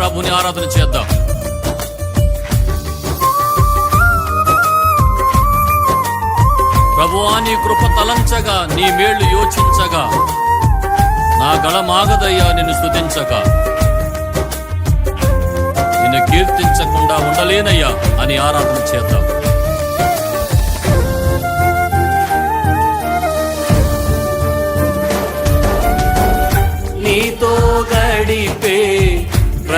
ప్రభుని ఆరాధన చేద్దాం. ప్రభువా నీ కృప తలంచగా నీ మేళ్ళు యోచించగా నా గళమాగదయ్యా నిన్ను స్థుతించగా నిన్ను కీర్తించకుండా ఉండలేనయ్యా అని ఆరాధన చేద్దాం. నీతో గడిపే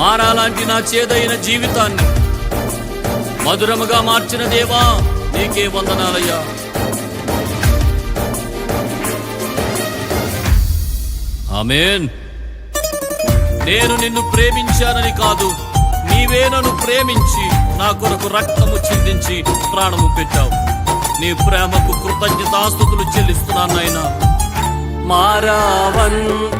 మారాలాంటి నా చేదైన జీవితాన్ని మధురముగా మార్చిన దేవా నీకే వందనాలయ్యా. ఆమెన్. నేను నిన్ను ప్రేమించానని కాదు నీవే నన్ను ప్రేమించి నా కొరకు రక్తము చిందించి ప్రాణము పెట్టావు. నీ ప్రేమకు కృతజ్ఞతాస్తుతులు చెల్లిస్తున్నాను నాయన. మారావంత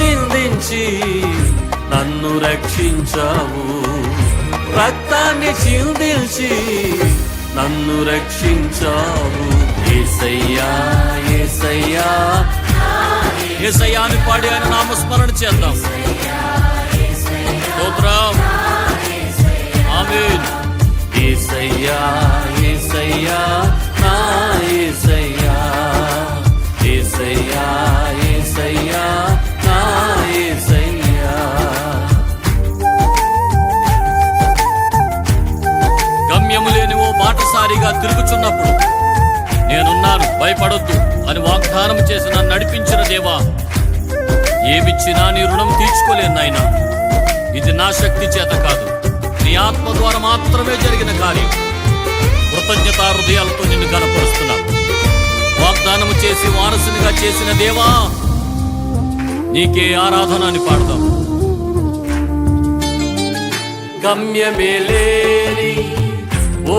చిందించి నన్ను రక్షించావు. రక్తాన్ని చిందించి నన్ను రక్షించావు. ఏసయ్యా ఏసయ్యా. ఏసయ్యా అని పాడి ఆయన నామస్మరణ చేద్దాం. స్తోత్రం. ఆమేన్. తిరుగుచున్నప్పుడు నేనున్నాను భయపడొద్దు అని వాగ్దానం చేసి నన్ను నడిపించిన దేవా. ఏమిచ్చినా నీ రుణం తీర్చుకోలేను నాయనా. ఇది నా శక్తి చేత కాదు. నీ ఆత్మ ద్వారా మాత్రమే జరిగిన కార్యం. కృతజ్ఞత హృదయాలతో నిన్ను కనపరుస్తున్నా వాగ్దానము చేసి వారసునిగా చేసిన దేవా నీకే ఆరాధన అని పాడదాం గమ్యమేలేని ఓ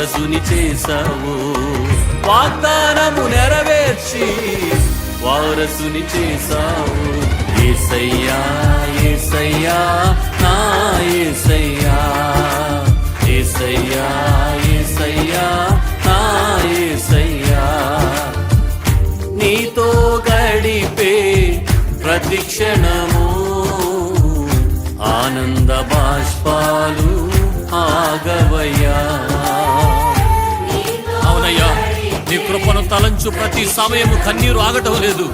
వారసుని చేశావు. వాగ్దానము నెరవేర్చి వారసుని చేశావు. ఏసయ్యా ఏసయ్యా నా ఏసయ్యా. ఏసయ్యా ఏసయ్యా నా ఏసయ్యా. నీతో గడిపే ప్రతి క్షణము ఆనంద బాష్పాలు ఆగవయ్యా. నీ కృపను తలంచు ప్రతి సమయము కన్నీరు ఆగటం లేదు.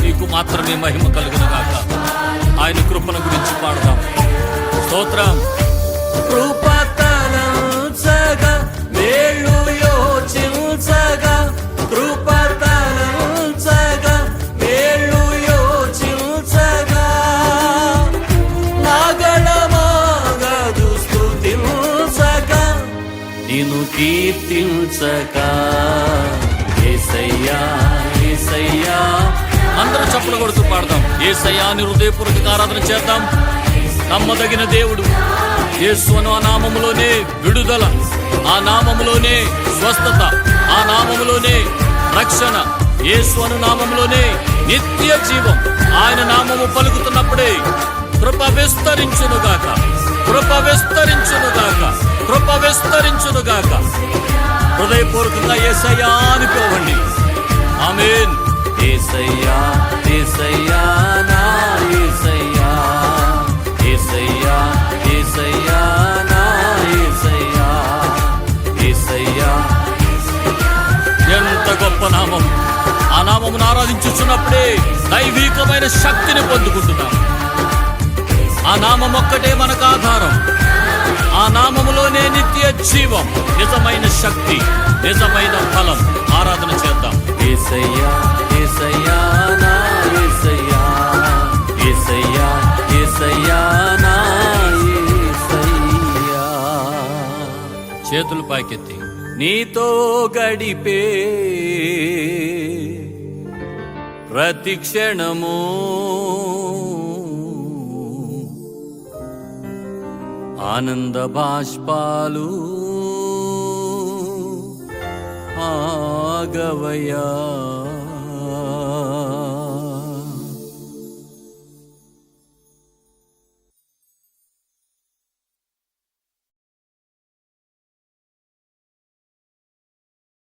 నీకు మాత్రమే మహిమ కలుగును కాక ఆయన కృపను గురించి పాడదాం. స్తోత్రం. కీర్తించక. ఏసయ్యా ఏసయ్యా. అందరూ చప్పులు కొడుతూ పాడదాం ఏసయ్యా అని హృదయపూర్వక ఆరాధన చేద్దాం. నమ్మదగిన దేవుడు యేసును ఆ నామములోనే విడుదల ఆ నామములోనే స్వస్థత ఆ నామములోనే రక్షణ. యేసు అను నామములోనే నిత్య జీవం. ఆయన నామము పలుకుతున్నప్పుడే కృప విస్తరించునుగాక. కృప విస్తరించునుగాక. కృప విస్తరించునుగాక. హృదయపూర్వకంగా ఏసయ్యా అనుకోవండి. ఆమెన్. ఏసయ్యా ఏసయ్యా నా ఏసయ్యా. ఏసయ్యా ఏసయ్యా నా ఏసయ్యా. ఏసయ్యా ఎంత గొప్ప నామం. ఆ నామమును ఆరాధించుచున్నప్పుడే దైవికమైన శక్తిని పొందుకుంటున్నాం. ఆ నామం ఒక్కటే మనకు ఆధారం. ఆ నామములోనే నిత్య జీవం. నిజమైన శక్తి నిజమైన ఫలం. ఆరాధన చేద్దాం. ఏసయ్యా ఏసయ్యా నా ఏసయ్యా. ఏసయ్యా ఏసయ్యా నా ఏసయ్యా. చేతులు పైకెత్తి. నీతో గడిపే ప్రతి క్షణము ఆనంద బాష్పాలు ఆగవయా